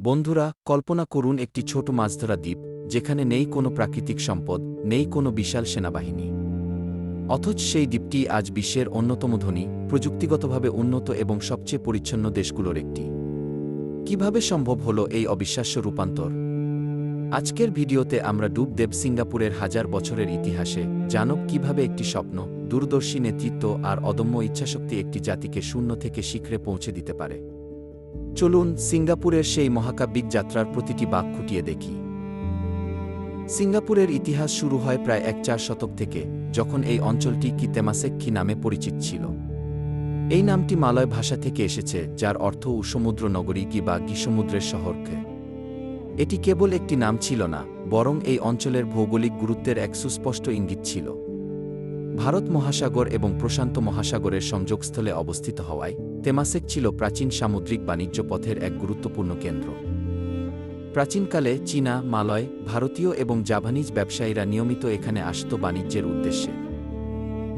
বন্ধুরা, কল্পনা করুন একটি ছোট মাছধরা দ্বীপ, যেখানে নেই কোনো প্রাকৃতিক সম্পদ, নেই কোনো বিশাল সেনাবাহিনী। অথচ সেই দ্বীপটি আজ বিশ্বের অন্যতম ধনী, প্রযুক্তিগতভাবে উন্নত এবং সবচেয়ে পরিচ্ছন্ন দেশগুলোর একটি। কীভাবে সম্ভব হলো এই অবিশ্বাস্য রূপান্তর? আজকের ভিডিওতে আমরা ডুব দেব সিঙ্গাপুরের হাজার বছরের ইতিহাসে জানব কীভাবে একটি স্বপ্ন, দূরদর্শী নেতৃত্ব আর অদম্য ইচ্ছাশক্তি একটি জাতিকে শূন্য থেকে শিখরে পৌঁছে দিতে পারে। চলুন সিঙ্গাপুরের সেই মহাকাব্যিক যাত্রার প্রতিটি বাক খুঁটিয়ে দেখি। সিঙ্গাপুরের ইতিহাস শুরু হয় প্রায় এক চার শতক থেকে, যখন এই অঞ্চলটি কি তেমাসেক্কি নামে পরিচিত ছিল। এই নামটি মালয় ভাষা থেকে এসেছে, যার অর্থ সমুদ্র নগরী কি বা গিসমুদ্রের শহরকে এটি কেবল একটি নাম ছিল না, বরং এই অঞ্চলের ভৌগোলিক গুরুত্বের এক সুস্পষ্ট ইঙ্গিত ছিল। ভারত মহাসাগর এবং প্রশান্ত মহাসাগরের সংযোগস্থলে অবস্থিত হওয়ায় তেমাসেক ছিল প্রাচীন সামুদ্রিক বাণিজ্য পথের এক গুরুত্বপূর্ণ কেন্দ্র। প্রাচীনকালে চীনা, মালয়, ভারতীয় এবং জাভানিজ ব্যবসায়ীরা নিয়মিত এখানে আসত বাণিজ্যের উদ্দেশ্যে।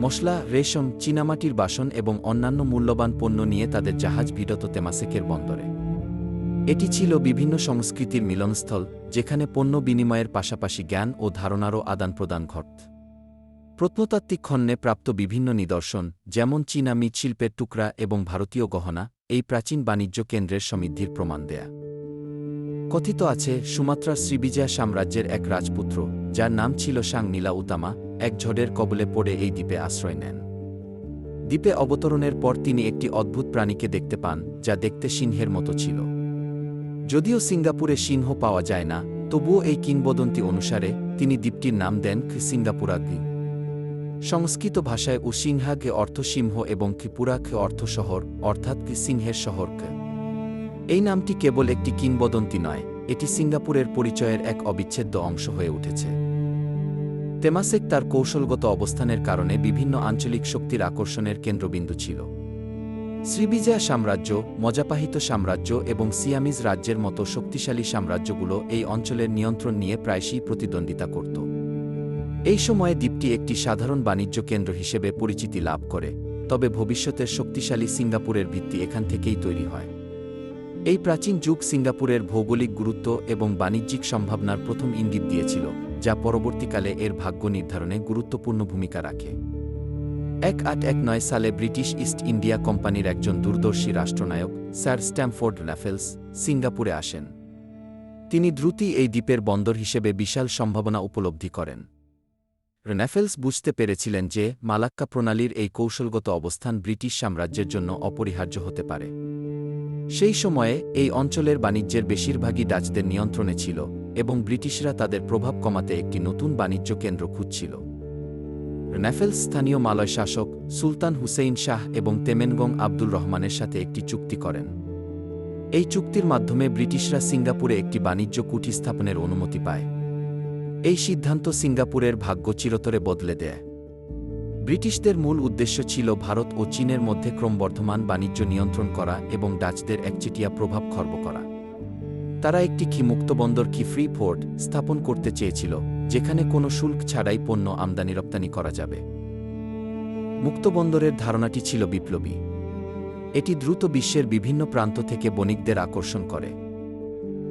মশলা, রেশম, চীনামাটির বাসন এবং অন্যান্য মূল্যবান পণ্য নিয়ে তাদের জাহাজ ভিড়ত তেমাসেকের বন্দরে। এটি ছিল বিভিন্ন সংস্কৃতির মিলনস্থল, যেখানে পণ্য বিনিময়ের পাশাপাশি জ্ঞান ও ধারণারও আদান প্রদান ঘট প্রত্নতাত্ত্বিক খন্নে প্রাপ্ত বিভিন্ন নিদর্শন, যেমন চীনা মৃৎশিল্পের টুকরা এবং ভারতীয় গহনা, এই প্রাচীন বাণিজ্য কেন্দ্রের সমৃদ্ধির প্রমাণ দেয়া। কথিত আছে, সুমাত্রার শ্রীবিজয়া সাম্রাজ্যের এক রাজপুত্র, যার নাম ছিল সাং নীলা উতামা, এক ঝড়ের কবলে পড়ে এই দ্বীপে আশ্রয় নেন। দ্বীপে অবতরণের পর তিনি একটি অদ্ভুত প্রাণীকে দেখতে পান, যা দেখতে সিংহের মতো ছিল। যদিও সিঙ্গাপুরে সিংহ পাওয়া যায় না, তবুও এই কিংবদন্তি অনুসারে তিনি দ্বীপটির নাম দেন সিঙ্গাপুরাগ্নি। সংস্কৃত ভাষায় উসিংহাকে অর্থ সিংহ এবং ত্রিপুরাকে অর্থ শহর অর্থাৎ সিংহের শহরকে। এই নামটি কেবল একটি কিংবদন্তি নয়, এটি সিঙ্গাপুরের পরিচয়ের এক অবিচ্ছেদ্য অংশ হয়ে উঠেছে। তেমাসেক তার কৌশলগত অবস্থানের কারণে বিভিন্ন আঞ্চলিক শক্তির আকর্ষণের কেন্দ্রবিন্দু ছিল। শ্রীবিজয়া সাম্রাজ্য, মজাপাহিত সাম্রাজ্য এবং সিয়ামিজ রাজ্যের মতো শক্তিশালী সাম্রাজ্যগুলো এই অঞ্চলের নিয়ন্ত্রণ নিয়ে প্রায়শই প্রতিদ্বন্দ্বিতা করত। এই সময়ে দ্বীপটি একটি সাধারণ বাণিজ্য কেন্দ্র হিসেবে পরিচিতি লাভ করে, তবে ভবিষ্যতের শক্তিশালী সিঙ্গাপুরের ভিত্তি এখান থেকেই তৈরি হয়। এই প্রাচীন যুগ সিঙ্গাপুরের ভৌগোলিক গুরুত্ব এবং বাণিজ্যিক সম্ভাবনার প্রথম ইঙ্গিত দিয়েছিল, যা পরবর্তীকালে এর ভাগ্য নির্ধারণে গুরুত্বপূর্ণ ভূমিকা রাখে। এক আট এক নয় সালে ব্রিটিশ ইস্ট ইন্ডিয়া কোম্পানির একজন দূরদর্শী রাষ্ট্রনায়ক, স্যার স্ট্যামফোর্ড র্যাফেলস, সিঙ্গাপুরে আসেন। তিনি দ্রুতই এই দ্বীপের বন্দর হিসেবে বিশাল সম্ভাবনা উপলব্ধি করেন। রেনাফেলস বুঝতে পেরেছিলেন যে, মালাক্কা প্রণালীর এই কৌশলগত অবস্থান ব্রিটিশ সাম্রাজ্যের জন্য অপরিহার্য হতে পারে। সেই সময়ে, এই অঞ্চলের বাণিজ্যের বেশিরভাগই ডাচদের নিয়ন্ত্রণে ছিল এবং ব্রিটিশরা তাদের প্রভাব কমাতে একটি নতুন বাণিজ্য কেন্দ্র খুঁজছিল। র্যাফেলস স্থানীয় মালয় শাসক সুলতান হুসেইন শাহ এবং তেমেনগং আব্দুল রহমানের সাথে একটি চুক্তি করেন। এই চুক্তির মাধ্যমে ব্রিটিশরা সিঙ্গাপুরে একটি বাণিজ্য কুঠি স্থাপনের অনুমতি পায়। এই সিদ্ধান্ত সিঙ্গাপুরের ভাগ্য চিরতরে বদলে দেয়। ব্রিটিশদের মূল উদ্দেশ্য ছিল ভারত ও চীনের মধ্যে ক্রমবর্ধমান বাণিজ্য নিয়ন্ত্রণ করা এবং ডাচদের একচেটিয়া প্রভাব খর্ব করা। তারা একটি কি মুক্তবন্দর কি ফ্রি পোর্ট স্থাপন করতে চেয়েছিল, যেখানে কোনো শুল্ক ছাড়াই পণ্য আমদানি রপ্তানি করা যাবে। মুক্তবন্দরের ধারণাটি ছিল বিপ্লবী। এটি দ্রুত বিশ্বের বিভিন্ন প্রান্ত থেকে বণিকদের আকর্ষণ করে।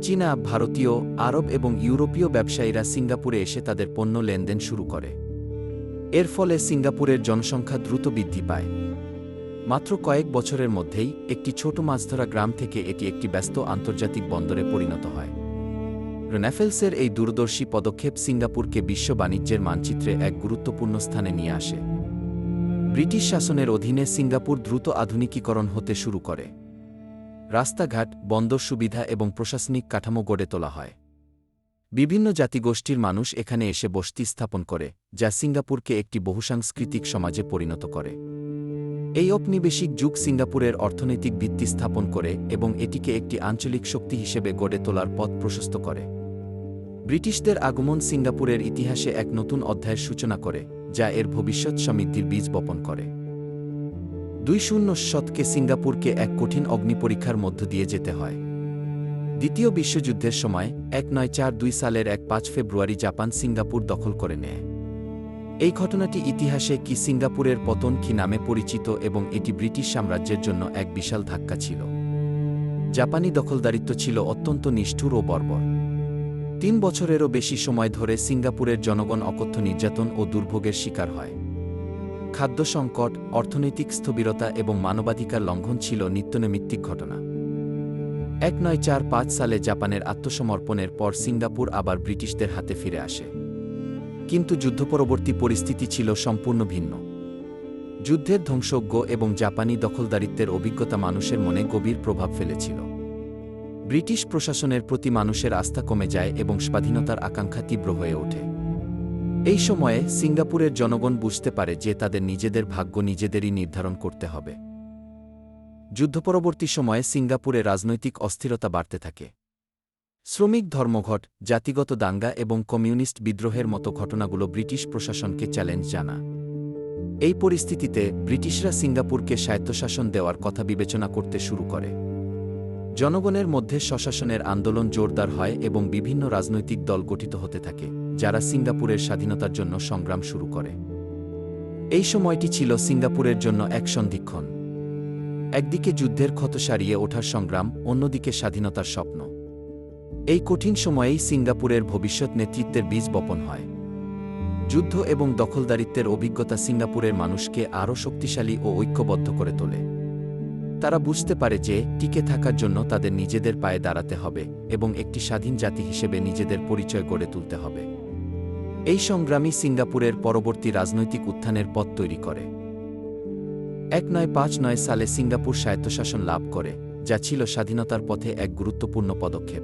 চীনা, ভারতীয়, আরব এবং ইউরোপীয় ব্যবসায়ীরা সিঙ্গাপুরে এসে তাদের পণ্য লেনদেন শুরু করে। এর ফলে সিঙ্গাপুরের জনসংখ্যা দ্রুত বৃদ্ধি পায়। মাত্র কয়েক বছরের মধ্যেই একটি ছোট মাছধরা গ্রাম থেকে এটি একটি ব্যস্ত আন্তর্জাতিক বন্দরে পরিণত হয়। রেনাফেলসের এই দূরদর্শী পদক্ষেপ সিঙ্গাপুরকে বিশ্ব বাণিজ্যের মানচিত্রে এক গুরুত্বপূর্ণ স্থানে নিয়ে আসে। ব্রিটিশ শাসনের অধীনে সিঙ্গাপুর দ্রুত আধুনিকীকরণ হতে শুরু করে। রাস্তাঘাট, বন্দর সুবিধা এবং প্রশাসনিক কাঠামো গড়ে তোলা হয়। বিভিন্ন জাতিগোষ্ঠীর মানুষ এখানে এসে বসতি স্থাপন করে, যা সিঙ্গাপুরকে একটি বহুসাংস্কৃতিক সমাজে পরিণত করে। এই ঔপনিবেশিক যুগ সিঙ্গাপুরের অর্থনৈতিক ভিত্তি স্থাপন করে এবং এটিকে একটি আঞ্চলিক শক্তি হিসেবে গড়ে তোলার পথ প্রশস্ত করে। ব্রিটিশদের আগমন সিঙ্গাপুরের ইতিহাসে এক নতুন অধ্যায়ের সূচনা করে, যা এর ভবিষ্যৎ সমৃদ্ধির বীজ বপন করে। দুই শূন্য শতকে সিঙ্গাপুরকে এক কঠিন অগ্নিপরীক্ষার মধ্য দিয়ে যেতে হয়। দ্বিতীয় বিশ্বযুদ্ধের সময় এক নয় চার দুই সালের এক পাঁচ ফেব্রুয়ারি জাপান সিঙ্গাপুর দখল করে নেয়। এই ঘটনাটি ইতিহাসে কি সিঙ্গাপুরের পতন কি নামে পরিচিত এবং এটি ব্রিটিশ সাম্রাজ্যের জন্য এক বিশাল ধাক্কা ছিল। জাপানি দখলদারিত্ব ছিল অত্যন্ত নিষ্ঠুর ও বর্বর। তিন বছরেরও বেশি সময় ধরে সিঙ্গাপুরের জনগণ অকথ্য নির্যাতন ও দুর্ভোগের শিকার হয়। খাদ্য সংকট, অর্থনৈতিক স্থবিরতা এবং মানবাধিকার লঙ্ঘন ছিল নিত্যনৈমিত্তিক ঘটনা। এক নয় চার পাঁচ সালে জাপানের আত্মসমর্পণের পর সিঙ্গাপুর আবার ব্রিটিশদের হাতে ফিরে আসে। কিন্তু যুদ্ধপরবর্তী পরিস্থিতি ছিল সম্পূর্ণ ভিন্ন। যুদ্ধের ধ্বংসজ্ঞ এবং জাপানি দখলদারিত্বের অভিজ্ঞতা মানুষের মনে গভীর প্রভাব ফেলেছিল। ব্রিটিশ প্রশাসনের প্রতি মানুষের আস্থা কমে যায় এবং স্বাধীনতার আকাঙ্ক্ষা তীব্র হয়ে ওঠে। এই সময়ে সিঙ্গাপুরের জনগণ বুঝতে পারে যে তাদের নিজেদের ভাগ্য নিজেদেরই নির্ধারণ করতে হবে। যুদ্ধপরবর্তী সময়ে সিঙ্গাপুরে রাজনৈতিক অস্থিরতা বাড়তে থাকে। শ্রমিক ধর্মঘট, জাতিগত দাঙ্গা এবং কমিউনিস্ট বিদ্রোহের মতো ঘটনাগুলো ব্রিটিশ প্রশাসনকে চ্যালেঞ্জ জানা। এই পরিস্থিতিতে ব্রিটিশরা সিঙ্গাপুরকে স্বায়ত্তশাসন দেওয়ার কথা বিবেচনা করতে শুরু করে। জনগণের মধ্যে স্বশাসনের আন্দোলন জোরদার হয় এবং বিভিন্ন রাজনৈতিক দল গঠিত হতে থাকে। যারা সিঙ্গাপুরের স্বাধীনতার জন্য সংগ্রাম শুরু করে। এই সময়টি ছিল সিঙ্গাপুরের জন্য এক সন্ধিক্ষণ। একদিকে যুদ্ধের ক্ষত সারিয়ে ওঠার সংগ্রাম, অন্যদিকে স্বাধীনতার স্বপ্ন। এই কঠিন সময়েই সিঙ্গাপুরের ভবিষ্যৎ নেতৃত্বের বীজ বপন হয়। যুদ্ধ এবং দখলদারিত্বের অভিজ্ঞতা সিঙ্গাপুরের মানুষকে আরও শক্তিশালী ও ঐক্যবদ্ধ করে তোলে। তারা বুঝতে পারে যে, টিকে থাকার জন্য তাদের নিজেদের পায়ে দাঁড়াতে হবে এবং একটি স্বাধীন জাতি হিসেবে নিজেদের পরিচয় গড়ে তুলতে হবে। এই সংগ্রামই সিঙ্গাপুরের পরবর্তী রাজনৈতিক উত্থানের পথ তৈরি করে। এক নয় পাঁচ নয় সালে সিঙ্গাপুর স্বায়ত্তশাসন লাভ করে, যা ছিল স্বাধীনতার পথে এক গুরুত্বপূর্ণ পদক্ষেপ।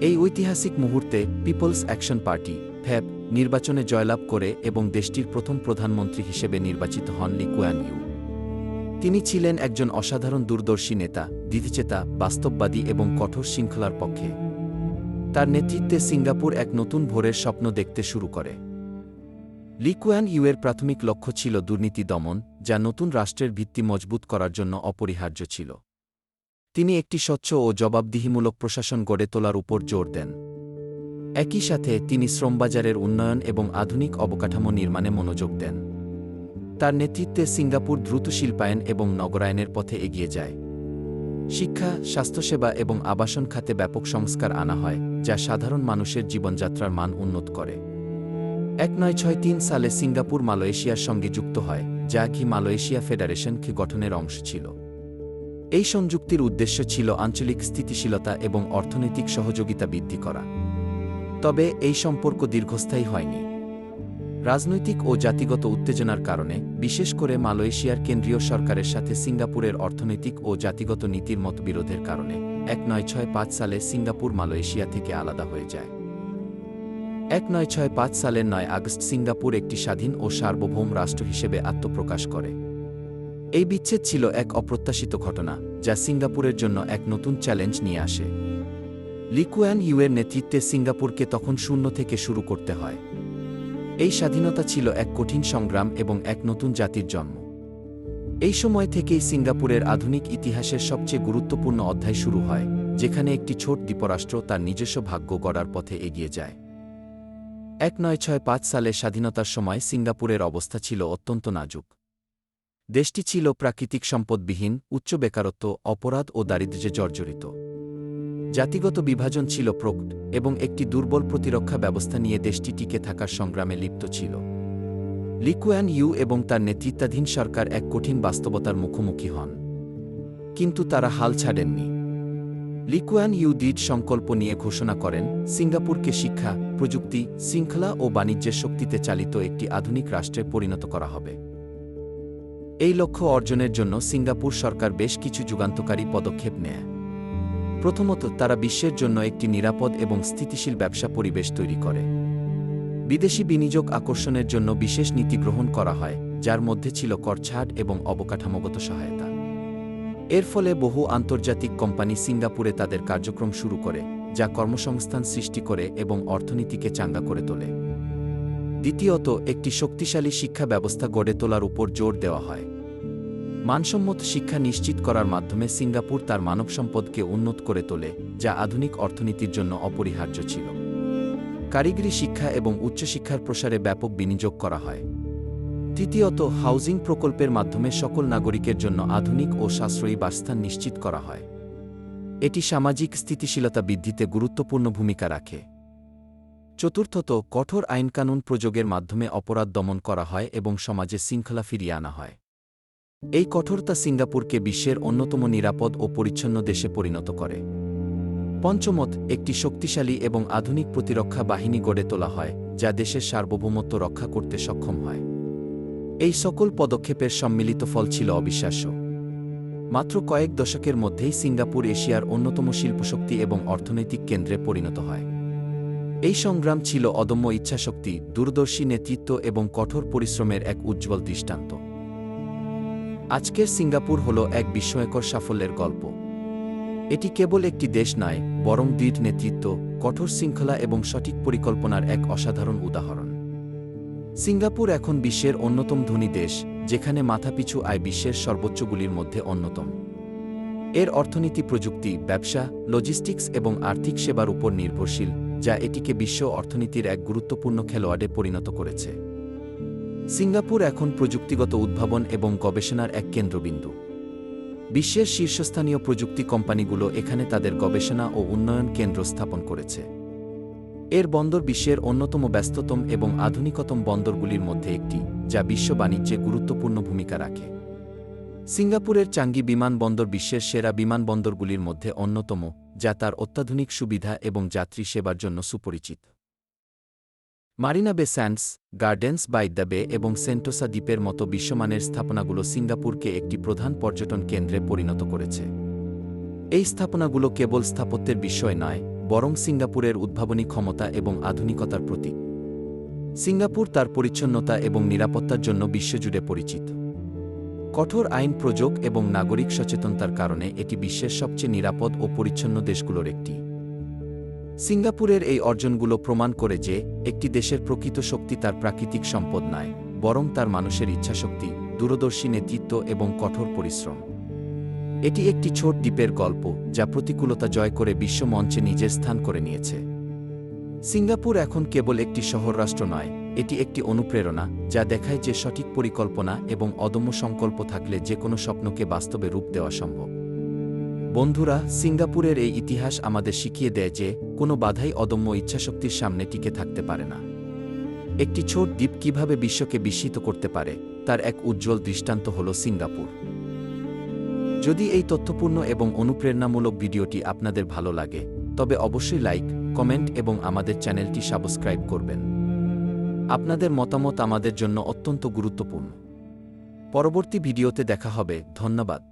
এই ঐতিহাসিক মুহূর্তে পিপলস অ্যাকশন পার্টি ফ্যাব নির্বাচনে জয়লাভ করে এবং দেশটির প্রথম প্রধানমন্ত্রী হিসেবে নির্বাচিত হন লি কুয়ান ইউ। তিনি ছিলেন একজন অসাধারণ দূরদর্শী নেতা, দ্বিধিচেতা, বাস্তববাদী এবং কঠোর শৃঙ্খলার পক্ষে। তার নেতৃত্বে সিঙ্গাপুর এক নতুন ভোরের স্বপ্ন দেখতে শুরু করে। লিকুয়ান ইউয়ের প্রাথমিক লক্ষ্য ছিল দুর্নীতি দমন, যা নতুন রাষ্ট্রের ভিত্তি মজবুত করার জন্য অপরিহার্য ছিল। তিনি একটি স্বচ্ছ ও জবাবদিহিমূলক প্রশাসন গড়ে তোলার উপর জোর দেন। একই সাথে তিনি শ্রমবাজারের উন্নয়ন এবং আধুনিক অবকাঠামো নির্মাণে মনোযোগ দেন। তার নেতৃত্বে সিঙ্গাপুর দ্রুত শিল্পায়ন এবং নগরায়নের পথে এগিয়ে যায়। শিক্ষা, স্বাস্থ্যসেবা এবং আবাসন খাতে ব্যাপক সংস্কার আনা হয়, যা সাধারণ মানুষের জীবনযাত্রার মান উন্নত করে। এক নয় ছয় তিন সালে সিঙ্গাপুর, মালয়েশিয়ার সঙ্গে যুক্ত হয়, যা কি মালয়েশিয়া ফেডারেশনকে গঠনের অংশ ছিল। এই সংযুক্তির উদ্দেশ্য ছিল আঞ্চলিক স্থিতিশীলতা এবং অর্থনৈতিক সহযোগিতা বৃদ্ধি করা। তবে এই সম্পর্ক দীর্ঘস্থায়ী হয়নি। রাজনৈতিক ও জাতিগত উত্তেজনার কারণে, বিশেষ করে মালয়েশিয়ার কেন্দ্রীয় সরকারের সাথে সিঙ্গাপুরের অর্থনৈতিক ও জাতিগত নীতির মতবিরোধের কারণে, এক নয় ছয় পাঁচ সালে সিঙ্গাপুর মালয়েশিয়া থেকে আলাদা হয়ে যায়। এক নয় ছয় পাঁচ সালের নয় আগস্ট সিঙ্গাপুর একটি স্বাধীন ও সার্বভৌম রাষ্ট্র হিসেবে আত্মপ্রকাশ করে। এই বিচ্ছেদ ছিল এক অপ্রত্যাশিত ঘটনা, যা সিঙ্গাপুরের জন্য এক নতুন চ্যালেঞ্জ নিয়ে আসে। লিকুয়ান ইউয়ের নেতৃত্বে সিঙ্গাপুরকে তখন শূন্য থেকে শুরু করতে হয়। এই স্বাধীনতা ছিল এক কঠিন সংগ্রাম এবং এক নতুন জাতির জন্ম। এই সময় থেকেই সিঙ্গাপুরের আধুনিক ইতিহাসের সবচেয়ে গুরুত্বপূর্ণ অধ্যায় শুরু হয়, যেখানে একটি ছোট দ্বীপরাষ্ট্র তার নিজস্ব ভাগ্য গড়ার পথে এগিয়ে যায়। এক নয় ছয় পাঁচ সালে স্বাধীনতার সময় সিঙ্গাপুরের অবস্থা ছিল অত্যন্ত নাজুক। দেশটি ছিল প্রাকৃতিক সম্পদবিহীন, উচ্চ বেকারত্ব, অপরাধ ও দারিদ্র্যে জর্জরিত। জাতিগত বিভাজন ছিল প্রকট এবং একটি দুর্বল প্রতিরক্ষা ব্যবস্থা নিয়ে দেশটি টিকে থাকার সংগ্রামে লিপ্ত ছিল। লিকুয়ান ইউ এবং তার নেতৃত্বাধীন সরকার এক কঠিন বাস্তবতার মুখোমুখি হন। কিন্তু তারা হাল ছাড়েননি। লিকুয়ান ইউ দৃঢ় সংকল্প নিয়ে ঘোষণা করেন, সিঙ্গাপুরকে শিক্ষা, প্রযুক্তি, শৃঙ্খলা ও বাণিজ্যের শক্তিতে চালিত একটি আধুনিক রাষ্ট্রে পরিণত করা হবে। এই লক্ষ্য অর্জনের জন্য সিঙ্গাপুর সরকার বেশ কিছু যুগান্তকারী পদক্ষেপ নেয়। প্রথমত তারা বিশ্বের জন্য একটি নিরাপদ এবং স্থিতিশীল ব্যবসা পরিবেশ তৈরি করে। বিদেশি বিনিয়োগ আকর্ষণের জন্য বিশেষ নীতি গ্রহণ করা হয়, যার মধ্যে ছিল করছাট এবং অবকাঠামোগত সহায়তা। এর ফলে বহু আন্তর্জাতিক কোম্পানি সিঙ্গাপুরে তাদের কার্যক্রম শুরু করে, যা কর্মসংস্থান সৃষ্টি করে এবং অর্থনীতিকে চাঙ্গা করে তোলে। দ্বিতীয়ত, একটি শক্তিশালী শিক্ষা ব্যবস্থা গড়ে তোলার উপর জোর দেওয়া হয়। মানসম্মত শিক্ষা নিশ্চিত করার মাধ্যমে সিঙ্গাপুর তার মানব সম্পদকে উন্নত করে তোলে, যা আধুনিক অর্থনীতির জন্য অপরিহার্য ছিল। কারিগরি শিক্ষা এবং উচ্চশিক্ষার প্রসারে ব্যাপক বিনিয়োগ করা হয়। তৃতীয়ত, হাউজিং প্রকল্পের মাধ্যমে সকল নাগরিকের জন্য আধুনিক ও সাশ্রয়ী বাসস্থান নিশ্চিত করা হয়। এটি সামাজিক স্থিতিশীলতা বৃদ্ধিতে গুরুত্বপূর্ণ ভূমিকা রাখে। চতুর্থত, কঠোর আইনকানুন প্রযোগের মাধ্যমে অপরাধ দমন করা হয় এবং সমাজে শৃঙ্খলা ফিরিয়ে আনা হয়। এই কঠোরতা সিঙ্গাপুরকে বিশ্বের অন্যতম নিরাপদ ও পরিচ্ছন্ন দেশে পরিণত করে। পঞ্চমত, একটি শক্তিশালী এবং আধুনিক প্রতিরক্ষা বাহিনী গড়ে তোলা হয়, যা দেশের সার্বভৌমত্ব রক্ষা করতে সক্ষম হয়। এই সকল পদক্ষেপের সম্মিলিত ফল ছিল অবিশ্বাস্য। মাত্র কয়েক দশকের মধ্যেই সিঙ্গাপুর এশিয়ার অন্যতম শিল্পশক্তি এবং অর্থনৈতিক কেন্দ্রে পরিণত হয়। এই সংগ্রাম ছিল অদম্য ইচ্ছাশক্তি, দূরদর্শী নেতৃত্ব এবং কঠোর পরিশ্রমের এক উজ্জ্বল দৃষ্টান্ত। আজকের সিঙ্গাপুর হল এক বিস্ময়কর সাফল্যের গল্প। এটি কেবল একটি দেশ নয়, বরং দৃঢ় নেতৃত্ব, কঠোর শৃঙ্খলা এবং সঠিক পরিকল্পনার এক অসাধারণ উদাহরণ। সিঙ্গাপুর এখন বিশ্বের অন্যতম ধনী দেশ, যেখানে মাথাপিছু আয় বিশ্বের সর্বোচ্চগুলির মধ্যে অন্যতম। এর অর্থনীতি, প্রযুক্তি, ব্যবসা লজিস্টিক্স এবং আর্থিক সেবার উপর নির্ভরশীল, যা এটিকে বিশ্ব অর্থনীতির এক গুরুত্বপূর্ণ খেলোয়াড়ে পরিণত করেছে। সিঙ্গাপুর এখন প্রযুক্তিগত উদ্ভাবন এবং গবেষণার এক কেন্দ্রবিন্দু। বিশ্বের শীর্ষস্থানীয় প্রযুক্তি কোম্পানিগুলো এখানে তাদের গবেষণা ও উন্নয়ন কেন্দ্র স্থাপন করেছে। এর বন্দর বিশ্বের অন্যতম ব্যস্ততম এবং আধুনিকতম বন্দরগুলির মধ্যে একটি, যা বিশ্ব বাণিজ্যে গুরুত্বপূর্ণ ভূমিকা রাখে। সিঙ্গাপুরের চাঙ্গি বিমানবন্দর বিশ্বের সেরা বিমানবন্দরগুলির মধ্যে অন্যতম, যা তার অত্যাধুনিক সুবিধা এবং যাত্রী সেবার জন্য সুপরিচিত। মারিনা বে স্যান্ডস গার্ডেন্স বাই দ্য বে এবং সেন্টোসা দ্বীপের মতো বিশ্বমানের স্থাপনাগুলো সিঙ্গাপুরকে একটি প্রধান পর্যটন কেন্দ্রে পরিণত করেছে। এই স্থাপনাগুলো কেবল স্থাপত্যের বিষয় নয়, বরং সিঙ্গাপুরের উদ্ভাবনী ক্ষমতা এবং আধুনিকতার প্রতীক। সিঙ্গাপুর তার পরিচ্ছন্নতা এবং নিরাপত্তার জন্য বিশ্বজুড়ে পরিচিত। কঠোর আইন প্রযোগ এবং নাগরিক সচেতনতার কারণে এটি বিশ্বের সবচেয়ে নিরাপদ ও পরিচ্ছন্ন দেশগুলোর একটি। সিঙ্গাপুরের এই অর্জনগুলো প্রমাণ করে যে, একটি দেশের প্রকৃত শক্তি তার প্রাকৃতিক সম্পদ নয়, বরং তার মানুষের ইচ্ছাশক্তি, দূরদর্শী নেতৃত্ব এবং কঠোর পরিশ্রম। এটি একটি ছোট দ্বীপের গল্প, যা প্রতিকূলতা জয় করে বিশ্ব মঞ্চে নিজের স্থান করে নিয়েছে। সিঙ্গাপুর এখন কেবল একটি শহর রাষ্ট্র নয়, এটি একটি অনুপ্রেরণা, যা দেখায় যে সঠিক পরিকল্পনা এবং অদম্য সংকল্প থাকলে যে কোনো স্বপ্নকে বাস্তবে রূপ দেওয়া সম্ভব। বন্ধুরা, সিঙ্গাপুরের এই ইতিহাস আমাদের শিখিয়ে দেয় যে, কোনো বাধাই অদম্য ইচ্ছাশক্তির সামনে টিকে থাকতে পারে না। একটি ছোট দ্বীপ কীভাবে বিশ্বকে বিস্মিত করতে পারে, তার এক উজ্জ্বল দৃষ্টান্ত হল সিঙ্গাপুর। যদি এই তথ্যপূর্ণ এবং অনুপ্রেরণামূলক ভিডিওটি আপনাদের ভালো লাগে, তবে অবশ্যই লাইক, কমেন্ট এবং আমাদের চ্যানেলটি সাবস্ক্রাইব করবেন। আপনাদের মতামত আমাদের জন্য অত্যন্ত গুরুত্বপূর্ণ। পরবর্তী ভিডিওতে দেখা হবে। ধন্যবাদ।